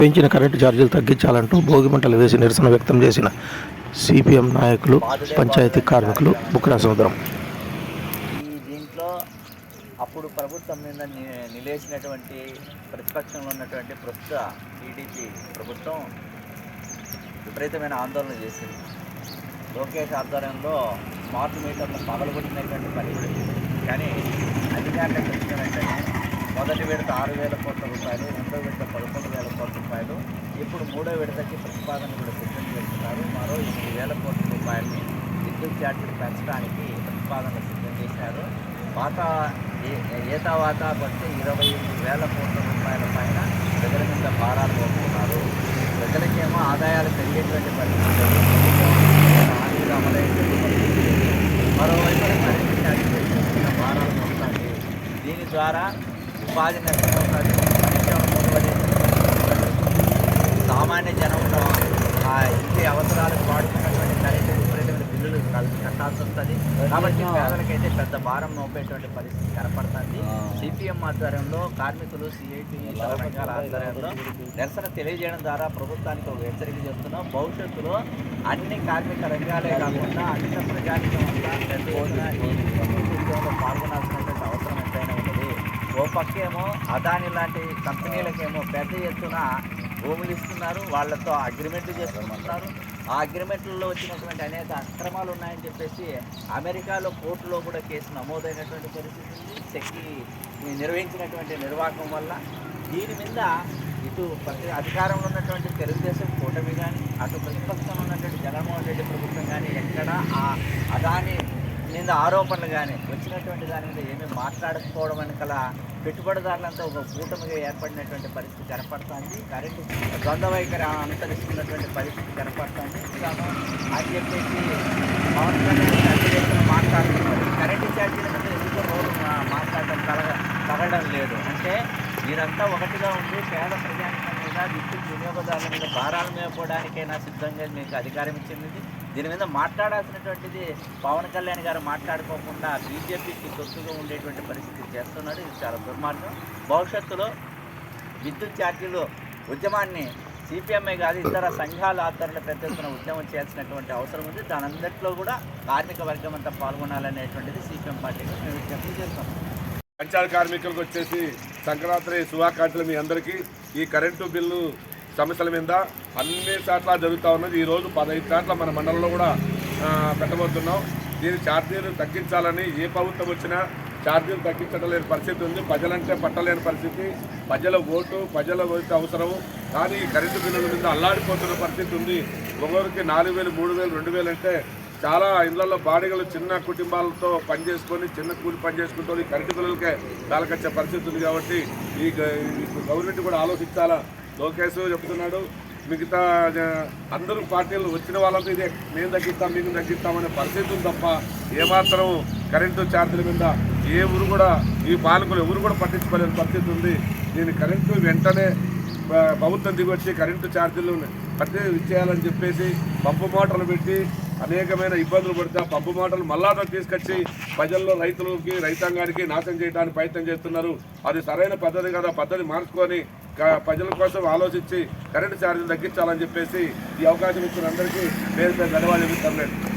పెంచిన కరెంటు ఛార్జీలు తగ్గించాలంటూ భోగిమంటలు వేసి నిరసన వ్యక్తం చేసిన సిపిఎం నాయకులు పంచాయతీ కార్మికులు బుక్రా సముద్రం. ఈ దీంట్లో అప్పుడు ప్రభుత్వం మీద ని- నిలేసినటువంటి ప్రతిపక్షంలో ఉన్నటువంటి ప్రస్తుత టీడీపీ ప్రభుత్వం విపరీతమైన ఆందోళన చేసింది. లోకేష్ ఆధ్వర్యంలో స్మార్ట్ మీటర్లు పగలగొట్టినటువంటి పని కూడా కానీ అధికారులకు వచ్చిన వెంటనే మొదటి విడత ఆరు వేల కోట్ల రూపాయలు రెండో విడత పదకొండు వేల కోట్ల రూపాయలు. ఇప్పుడు మూడో విడతకి ప్రతిపాదన కూడా సిద్ధం చేస్తున్నారు. మరో ఎనిమిది వేల కోట్ల రూపాయలని విద్యుత్ ఛార్జీలు పెంచడానికి ప్రతిపాదన సిద్ధం చేశారు. వాత ఏ- ఏతావాత బట్టి ఇరవై ఎనిమిది వేల కోట్ల రూపాయల పైన ప్రజల మీద భారాలు పోతున్నారు ప్రజలకేమో ఆదాయాలు పెరిగేటువంటి పరిస్థితులు హామీలు అమలయ్యేటువంటి మరోవైపు కరెంటు భారాలు దీని ద్వారా ఉపాధి మూడవది సామాన్య జనంలో ఆ ఇంటి అవసరాలకు వాడుకున్నటువంటి కరెంటు విపరీతమైన బిల్లులు కల్- కట్టాల్సి వస్తుంది. కాబట్టి పేదలకైతే పెద్ద భారం మోపేటువంటి పరిస్థితి కనపడుతుంది. సిపిఎం ఆధ్వర్యంలో కార్మికులు సిఐటి రంగాల ఆధ్వర్యంలో నిరసన తెలియజేయడం ద్వారా ప్రభుత్వానికి ఒక హెచ్చరిక చేస్తున్నాం. భవిష్యత్తులో అన్ని కార్మిక రంగాలే కాకుండా అన్ని ప్రజానికం అంతా పెద్ద ఎత్తున ఈ విద్యుత్ ఉద్యమంలో పాల్గొనాల్సినటువంటి అవసరం ఎంతైనా ఉన్నది ఓ పక్కేమో అదాని లాంటి కంపెనీలకేమో పెద్ద ఎత్తున భూములు ఇస్తున్నారు. వాళ్ళతో అగ్రిమెంట్లు చేసుకుంటున్నారు. ఆ అగ్రిమెంట్లలో వచ్చినటువంటి అనేక అక్రమాలు ఉన్నాయని చెప్పేసి అమెరికాలో కోర్టులో కూడా కేసు నమోదైనటువంటి పరిస్థితి ఉంది. శక్తి నిర్వహించినటువంటి నిర్వాహకం వల్ల దీని మీద ఇటు ప్రతి అధికారంలో ఉన్నటువంటి తెలుగుదేశం కూటమి కానీ అటు ప్రతిపక్షంలో ఉన్నటువంటి జగన్మోహన్ రెడ్డి ప్రభుత్వం కానీ ఎక్కడ ఆ అదాని మీద ఆరోపణలు కానీ వచ్చినటువంటి దాని మీద ఏమీ మాట్లాడకపోవడం వెనకల పెట్టుబడిదారులంతా ఒక కూటమిగా ఏర్పడినటువంటి పరిస్థితి కనపడుతుంది. కరెంటు ద్వంద్వ వైఖరి అనుసరిస్తున్నటువంటి పరిస్థితి కనపడుతుంది. అని చెప్పేసి పవన్ కళ్యాణ్ మాట్లాడుతున్నారు. కరెంటు ఛార్జీల మీద ఎందుకు రోజు మాట్లాడడం కలగ తగడం లేదు? అంటే మీరంతా ఒకటిగా ఉండి పేద ప్రజానికం మీద విద్యుత్ వినియోగదారుల మీద భారాలు మేపడానికైనా సిద్ధంగా మీకు అధికారం ఇచ్చింది. దీని మీద మాట్లాడాల్సినటువంటిది పవన్ కళ్యాణ్ గారు మాట్లాడుకోకుండా బీజేపీకి తొత్తుగా ఉండేటువంటి పరిస్థితి చేస్తున్నాడు ఇది చాలా దుర్మార్గం. భవిష్యత్తులో విద్యుత్ ఛార్జీలు ఉద్యమాన్ని సిపిఎంఐ కాదు ఇతర సంఘాల ఆధ్వర్యంలో పెద్ద ఎత్తున ఉద్యమం చేయాల్సినటువంటి అవసరం ఉంది. దాని అందరిలో కూడా కార్మిక వర్గం అంతా పాల్గొనాలనేటువంటిది సిపిఎం పార్టీకి మేము విజ్ఞప్తి చేస్తున్నాం. పంచాయతీ కార్మికులకు వచ్చేసి సంక్రాంతి శుభాకాంక్షలు మీ అందరికీ. ఈ కరెంటు బిల్లు సమస్యల మీద అన్ని చోట్ల జరుగుతూ ఉన్నది. ఈరోజు పదహైదు చోట్ల మన మండలంలో కూడా పెట్టబోతున్నాం. దీని ఛార్జీలు తగ్గించాలని ఏ ప్రభుత్వం వచ్చినా ఛార్జీలు తగ్గించటలేని పరిస్థితి ఉంది. ప్రజలంటే పట్టలేని పరిస్థితి. ప్రజల ఓటు ప్రజల ఓటు అవసరం. కానీ ఈ కరెంటు బిల్లుల మీద అల్లాడిపోతున్న పరిస్థితి ఉంది. ఒకరికి నాలుగు వేలు మూడు వేలు రెండు వేలు అంటే చాలా ఇళ్ళలో బాడీగలు చిన్న కుటుంబాలతో పని చేసుకొని చిన్న కూలి పని చేసుకుంటూ ఈ కరెంటు బిల్లులకే దాలకొచ్చే పరిస్థితి ఉంది కాబట్టి ఈ ఈ గవర్నమెంట్ కూడా ఆలోచించాలా? లోకేష్ చెప్తున్నాడు మిగతా అందరూ పార్టీలు వచ్చిన వాళ్ళంతా ఇదే మేము తగ్గిస్తాం మీకు తగ్గిస్తామనే పరిస్థితి ఉంది తప్ప ఏమాత్రం కరెంటు ఛార్జీల మీద ఏ ఊరు కూడా ఈ పాలకులు ఎవరు కూడా పట్టించుకోలేని పరిస్థితి ఉంది. నేను కరెంటు వెంటనే ప్రభుత్వం దిగొచ్చి కరెంటు ఛార్జీలు ప్రతి ఇచ్చేయాలని చెప్పేసి పంపు మోటార్లు పెట్టి అనేకమైన ఇబ్బందులు పడితే ఆ పంపు మోటార్లు మళ్ళా తీసుకొచ్చి ప్రజల్లో రైతులకి రైతాంగానికి నాశనం చేయడానికి ప్రయత్నం చేస్తున్నారు. అది సరైన పద్ధతి కదా పద్ధతి మార్చుకొని ప్రజల కోసం ఆలోచించి కరెంటు ఛార్జీలు తగ్గించాలని చెప్పేసి ఈ అవకాశం ఇచ్చిన అందరికీ పేరు పేరు ధన్యవాదాలు చెప్తాను